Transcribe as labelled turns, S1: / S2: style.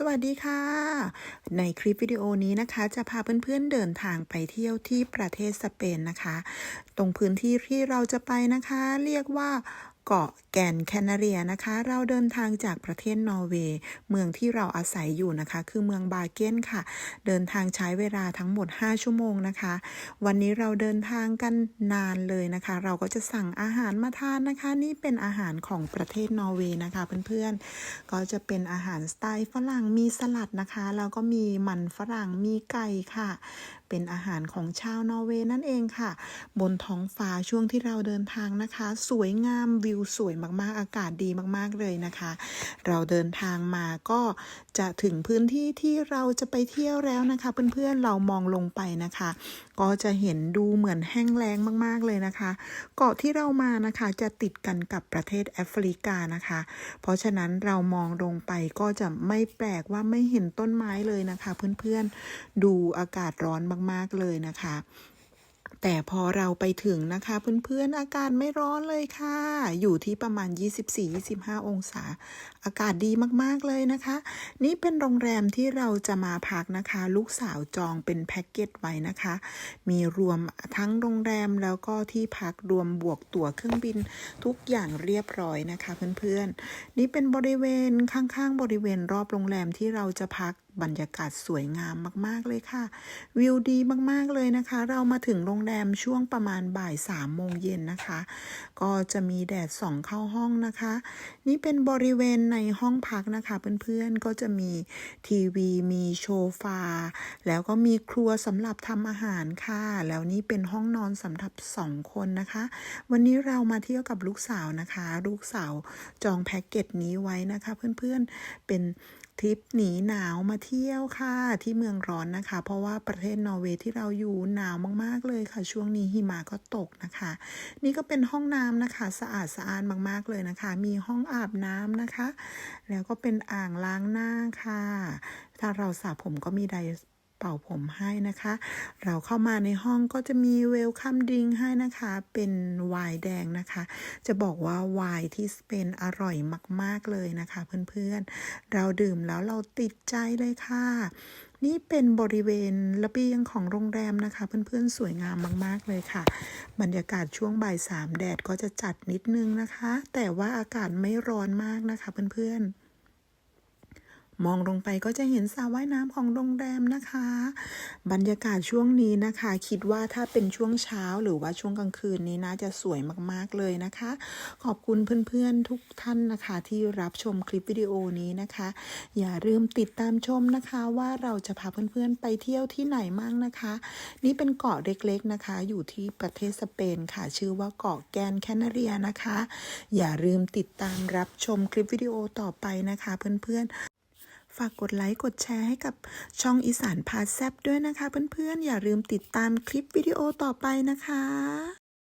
S1: สวัสดีค่ะ ในคลิปวิดีโอนี้นะคะ จะพาเพื่อนๆเดินทางไปเที่ยวที่ประเทศสเปนนะคะ ตรงพื้นที่ที่เราจะไปนะคะ เรียกว่า เกาะแกนแคนาเรียนะคะ เราเดินทางจากประเทศนอร์เวย์ เมืองที่เราอาศัยอยู่นะคะ คือเมืองบาเกนค่ะ เดินทางใช้เวลาทั้งหมด 5 ชั่วโมงนะคะ วันนี้เราเดินทางกันนานเลยนะคะ เราก็จะสั่งอาหารมาทานนะคะ นี่เป็นอาหารของประเทศนอร์เวย์นะคะเพื่อนๆ ก็จะเป็นอาหารสไตล์ฝรั่ง มีสลัดนะคะ แล้วก็มีมันฝรั่ง มีไก่ค่ะ เป็นอาหารของชาวนอร์เวย์นั่นเองค่ะ บนท้องฟ้าช่วงที่เราเดินทางนะคะ สวยงามวิวสวยมากๆ อากาศดีมากๆเลยนะคะ เราเดินทางมาก็จะถึงพื้นที่ที่เราจะไปเที่ยวแล้วนะคะ เพื่อนๆเรามองลงไปนะคะ ก็จะเห็นดูเหมือนแห้งแล้งมากๆเลยนะคะ เกาะที่เรามานะคะจะติดกันกับประเทศแอฟริกานะคะ เพราะฉะนั้นเรามองลงไปก็จะไม่แปลกว่าไม่เห็นต้นไม้เลยนะคะ เพื่อนๆดูอากาศร้อนมากๆเลยนะคะ แต่พอเราไปถึงนะคะ เพื่อนๆอากาศไม่ร้อนเลยค่ะ อยู่ที่ประมาณ 24-25 องศา อากาศดีมากๆเลยนะคะ นี่เป็นโรงแรมที่เราจะมาพักนะคะ ลูกสาวจองเป็นแพ็กเกจไว้นะคะ มีรวมทั้งโรงแรมแล้วก็ที่พักรวมบวกตั๋วเครื่องบินทุกอย่างเรียบร้อยนะคะ เพื่อนๆ นี่เป็นบริเวณข้างๆ บริเวณรอบโรงแรมที่เราจะพัก บรรยากาศสวยงามมาก ๆ เลยค่ะ วิวดีมาก ๆ เลยนะคะ เรามาถึงโรงแรมช่วงประมาณบ่ายสามโมงเย็นนะคะ ก็จะมีแดดส่องเข้าห้องนะคะ นี่เป็นบริเวณในห้องพักนะคะ เพื่อน ๆ ก็จะมีทีวี มีโซฟา แล้วก็มีครัวสำหรับทำอาหารค่ะ แล้วนี่เป็นห้องนอนสำหรับสองคนนะคะ วันนี้เรามาเที่ยวกับลูกสาวนะคะ ลูกสาวจองแพ็กเกจนี้ไว้นะคะ เพื่อน ๆ เป็น ทริปหนีหนาวมาเที่ยวค่ะ ที่เมืองร้อนนะคะ เพราะว่าประเทศนอร์เวย์ที่เราอยู่หนาวมากๆเลยค่ะ ช่วงนี้หิมะก็ตกนะคะ นี่ก็เป็นห้องน้ำนะคะ สะอาดสะอาดมากๆเลยนะคะ มีห้องอาบน้ำนะคะ แล้วก็เป็นอ่างล้างหน้าค่ะ ถ้าเราสระผมก็มีได เป่าผมให้นะคะ เราเข้ามาในห้องก็จะมีเวลคัมดริงให้นะคะ เป็นไวน์แดงนะคะ จะบอกว่าไวน์ที่สเปนอร่อยมาก ๆ เลยนะคะ เพื่อนๆ เราดื่มแล้วเราติดใจเลยค่ะ นี่เป็นบริเวณระเบียงของโรงแรมนะคะ เพื่อนๆ สวยงามมาก ๆ เลยค่ะ บรรยากาศช่วงบ่ายสามแดดก็จะจัดนิดนึงนะคะ แต่ว่าอากาศไม่ร้อนมากนะคะ เพื่อนๆ มองลงไปก็จะเห็นสระว่ายน้ำของโรงแรมนะคะ บรรยากาศช่วงนี้นะคะ คิดว่าถ้าเป็นช่วงเช้าหรือว่าช่วงกลางคืนนี้น่าจะสวยมากๆเลยนะคะ ขอบคุณเพื่อนๆทุกท่านนะคะ ที่รับชมคลิปวิดีโอนี้นะคะ อย่าลืมติดตามชมนะคะว่าเราจะพาเพื่อนๆไปเที่ยวที่ไหนมั่งนะคะ นี่เป็นเกาะเล็กๆนะคะ อยู่ที่ประเทศสเปนค่ะ ชื่อว่าเกาะแกนแคนาเรียนะคะ อย่าลืมติดตามรับชมคลิปวิดีโอต่อไปนะคะ เพื่อนๆ ฝากกดไลค์กดแชร์ให้กับช่องอีสานพาแซบด้วยนะคะ เพื่อนๆ อย่าลืมติดตามคลิปวิดีโอต่อไปนะคะ